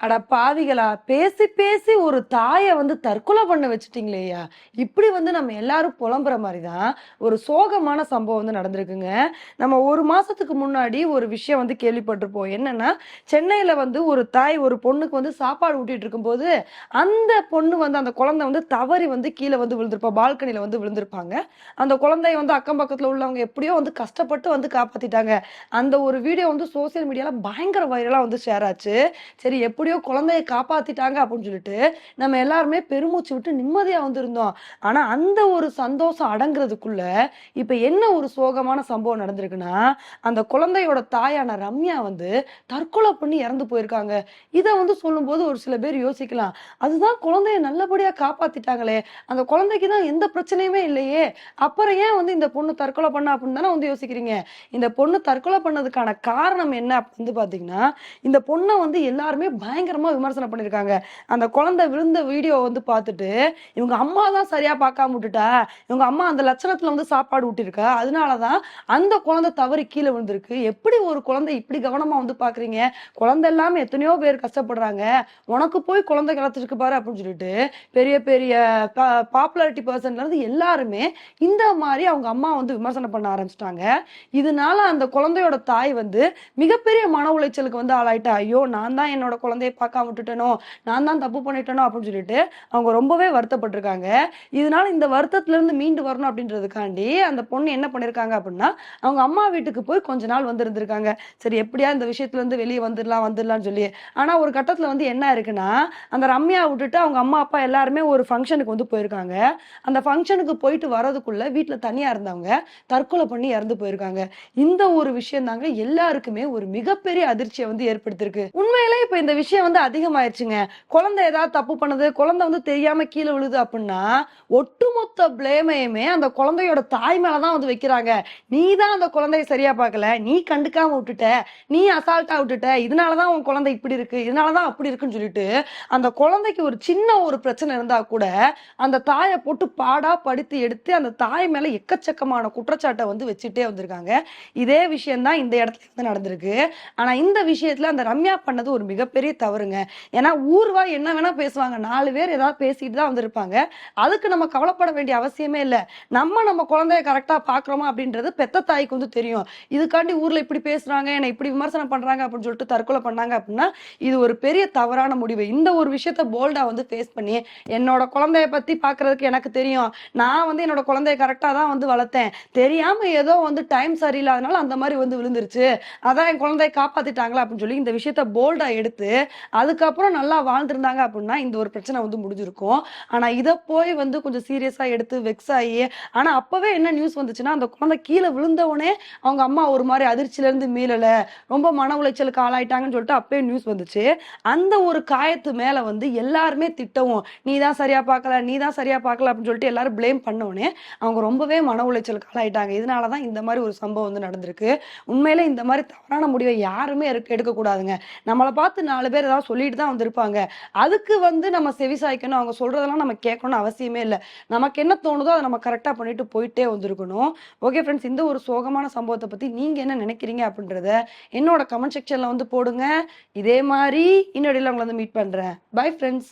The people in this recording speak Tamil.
அட பாவிகளா பேசி பேசி ஒரு தாயை வந்து தற்கொலை பண்ண வச்சுட்டீங்களேயா? இப்படி வந்து நம்ம எல்லாரும் புலம்புற மாதிரி தான் ஒரு சோகமான சம்பவம் வந்து நடந்திருக்குங்க. நம்ம ஒரு மாசத்துக்கு முன்னாடி ஒரு விஷயம் வந்து கேள்விப்பட்டிருப்போம். என்னன்னா சென்னையில வந்து ஒரு தாய் ஒரு பொண்ணுக்கு வந்து சாப்பாடு ஊட்டிட்டு இருக்கும்போது அந்த பொண்ணு வந்து அந்த குழந்தை வந்து தவறி வந்து கீழே வந்து விழுந்திருப்பா பால்கனியில் வந்து விழுந்திருப்பாங்க. அந்த குழந்தைய வந்து அக்கம் பக்கத்துல உள்ளவங்க எப்படியோ வந்து கஷ்டப்பட்டு வந்து காப்பாத்திட்டாங்க. அந்த ஒரு வீடியோ வந்து சோசியல் மீடியால பயங்கர வைரலா வந்து ஷேர் ஆச்சு. சரி எப்படி எப்படியோ குழந்தைய காப்பாத்திட்டாங்க அப்படின்னு சொல்லிட்டு நம்ம எல்லாருமே பெருமூச்சு விட்டு நிம்மதியா வந்திருந்தோம். ஆனா அந்த ஒரு சந்தோஷம் அடங்குறதுக்குள்ள இப்ப என்ன ஒரு சோகமான சம்பவம் நடந்திருக்குன்னா அந்த குழந்தையோட தாயான ரம்யா வந்து தற்கொலை பண்ணி இறந்து போயிருக்காங்க. இதை வந்து சொல்லும்போது ஒரு சில பேர் யோசிக்கலாம் அதுதான் குழந்தைய நல்லபடியா காப்பாத்திட்டாங்களே அந்த குழந்தைக்கு தான் எந்த பிரச்சனையுமே இல்லையே அப்புறம் ஏன் வந்து இந்த பொண்ணு தற்கொலை பண்ண அப்படின்னு தானே வந்து யோசிக்கிறீங்க? இந்த பொண்ணு தற்கொலை பண்ணதுக்கான காரணம் என்ன அப்படின்னு வந்து பாத்தீங்கன்னா இந்த பொண்ணை வந்து எல்லாருமே பயங்கரமா விமர்சனம் பண்ணியிருக்காங்க அந்த குழந்தை விழுந்த வீடியோ வந்து பார்த்துட்டு இவங்க அம்மா தான் சரியா பார்க்காம விட்டுட்டா? இவங்க அம்மா அந்த லட்சணத்துல வந்து சாப்பாடு ஊட்டிருக்கா அதனாலதான் அந்த குழந்தை தவறி கீழே விழுந்திருக்கு. எப்படி ஒரு குழந்தை இப்படி கவனமா வந்து பாக்குறீங்க குழந்தை இல்லாம எத்தனையோ பேர் கஷ்டப்படுறாங்க. உனக்கு போய் குழந்தை கிடச்சிருக்கு பாரு அப்படின்னு சொல்லிட்டு பெரிய பெரிய பாப்புலாரிட்டி பர்சன்ல இருந்து எல்லாருமே இந்த மாதிரி அவங்க அம்மா வந்து விமர்சனம் பண்ண ஆரம்பிச்சிட்டாங்க. இதனால அந்த குழந்தையோட தாய் வந்து மிகப்பெரிய மன உளைச்சலுக்கு வந்து ஆளாயிட்டா. ஐயோ நான் தான் என்னோட குழந்தைய பார்க்காம விட்டுட்டனோ நான் தான் தப்பு பண்ணிட்டனோ அப்படின்னு சொல்லிட்டு அவங்க ரொம்பவே வருத்தப்பட்டிருக்காங்க. இதனால இந்த வருத்தத்துல இருந்து மீண்டு வரணும் அப்படின்றதுக்காண்டி அந்த பொண்ணு என்ன பண்ணிருக்காங்க அப்படின்னா அவங்க அம்மா வீட்டுக்கு போய் கொஞ்ச நாள் வந்து இருந்திருக்காங்க சரி எப்படியா இந்த விஷயத்துல இருந்து வெளியே வந்துடலாம் வந்துடலாம்னு சொல்லி. ஆனா ஒரு கட்டத்துல வந்து என்ன இருக்குன்னா அந்த ரம்யா விட்டுட்டு அவங்க அம்மா அப்பா எல்லாருமே ஒரு ஃபங்க்ஷனுக்கு வந்து போயிருக்காங்க. அந்த ஃபங்க்ஷனுக்கு போயிட்டு வரதுக்குள்ள வீட்டுல தனியா இருந்தவங்க தற்கொலை பண்ணி இறந்து போயிருக்காங்க. இந்த ஒரு விஷயம் தாங்க எல்லாருக்குமே ஒரு மிகப்பெரிய அதிர்ச்சியை வந்து ஏற்படுத்திருக்கு உண்மையிலே இப்ப இந்த விஷயம் வந்து அதிகமாயிருச்சுங்க. குழந்தை ஏதாவது தப்பு பண்ணுது குழந்தை வந்து தெரியாம கீழே விழுது அப்படின்னா ஒட்டுமொத்த பிளேமையுமே அந்த குழந்தையோட தாய் மேலதான் வந்து வைக்கிறாங்க. நீ தான் அந்த குழந்தைய சரியா பார்க்கல. நீ கண்டுக்காம விட்டுட்ட. நீ அசால்ட்டா விட்டுட்ட. இதனாலதான் உன் குழந்தை இப்படி இருக்கு. இதனாலதான் அப்படி இருக்குன்னு சொல்லிட்டு அந்த குழந்தைக்கு ஒரு சின்ன ஒரு பிரச்சனை இருந்தா கூட அந்த தாயை போட்டு பாடா படுத்து எடுத்து அந்த தாய் மேல எக்கச்சக்கமான குற்றச்சாட்டை வந்து வச்சுட்டே வந்திருக்காங்க. இதே விஷயம்தான் இந்த இடத்துல வந்து நடந்திருக்கு. ஆனா இந்த விஷயத்துல அந்த ரம்யா பண்ணது ஒரு மிகப்பெரிய தவறுங்க. ஏன்னா ஊர்வா என்ன வேணா பேசுவாங்க. நாலு பேர் ஏதாவது பேசிட்டு தான் வந்திருப்பாங்க. அதுக்கு நம்ம கவலைப்பட வேண்டிய அவசியமே இல்லை. நம்ம நம்ம குழந்தைய கரெக்டா பாக்குறோமா அப்படின்றது பெத்த தாய்க்கு வந்து தெரியும். இதுக்காண்டி ஊர்ல இப்படி பேசுறாங்க என்னை இப்படி விமர்சனம் பண்றாங்க அப்படின்னு சொல்லிட்டு தற்கொலை பண்ணாங்க அப்படின்னா இது ஒரு பெரிய தவறான முடிவு. இந்த ஒரு விஷயத்த போல்டா வந்து ஃபேஸ் பண்ணி என்னோட குழந்தைய பத்தி பாக்குறதுக்கு எனக்கு தெரியும். நான் வந்து என்னோட குழந்தைய கரெக்டா தான் வந்து வளர்த்தேன். தெரியாம ஏதோ வந்து டைம் சரியில்லாதனால அந்த மாதிரி வந்து விழுந்துருச்சு. அதான் என் குழந்தைய காப்பாத்திட்டாங்களா அப்படின்னு சொல்லி இந்த விஷயத்த போல்டா எடுத்து அதுக்கப்புறம் நல்லா வாழ்ந்திருந்தாங்க அப்படின்னா இந்த ஒரு பிரச்சனை வந்து முடிஞ்சிருக்கும். ஆனா இதை போய் வந்து கொஞ்சம் சீரியஸா எடுத்து வெக்ஸ் ஆகி ஆனா அப்பவே என்ன நியூஸ் வந்துச்சுன்னா அந்த குழந்தை கீழே விழுந்தவுடனே அவங்க அம்மா ஒரு மாதிரி அதிர்ச்சியில இருந்து மீளல. ரொம்ப மன உளைச்சலுக்கு ஆளாயிட்டாங்கன்னு சொல்லிட்டு அப்பவே நியூஸ் வந்துச்சு. அந்த ஒரு காயத்து மேல வந்து எல்லாருமே திட்டவும் நீ தான் சரியா பார்க்கல நீ தான் சரியா பார்க்கல அப்படின்னு சொல்லிட்டு எல்லாரும் ப்ளேம் பண்ணோடனே அவங்க ரொம்பவே மன உளைச்சலுக்கு ஆளாயிட்டாங்க. இதனாலதான் இந்த மாதிரி ஒரு சம்பவம் வந்து நடந்திருக்கு. உண்மையில இந்த மாதிரி தவறான முடிவை யாருமே எடுக்க எடுக்கக்கூடாதுங்க நம்மளை பார்த்து நாலு பேர் ஏதாவது சொல்லிட்டு தான் வந்திருப்பாங்க. அதுக்கு வந்து நம்ம செவிசாய்க்கணும் அவங்க சொல்றதெல்லாம் நம்ம கேட்கணும்னு அவசியமே இல்லை. நமக்கு என்ன தோணுதோ அதை நம்ம கரெக்டாக பண்ணிட்டு போயிட்டே வந்திருக்கணும். ஓகே ஃப்ரெண்ட்ஸ் இந்த ஒரு சோகமான சம்பவத்தை பத்தி நீங்க என்ன நினைக்கிறீங்க அப்படின்றத என்னோட கமெண்ட் செக்ஷன்ல வந்து போடுங்க. இதே மாதிரி இன்னொடையில் உங்களை வந்து மீட் பண்றேன். Bye friends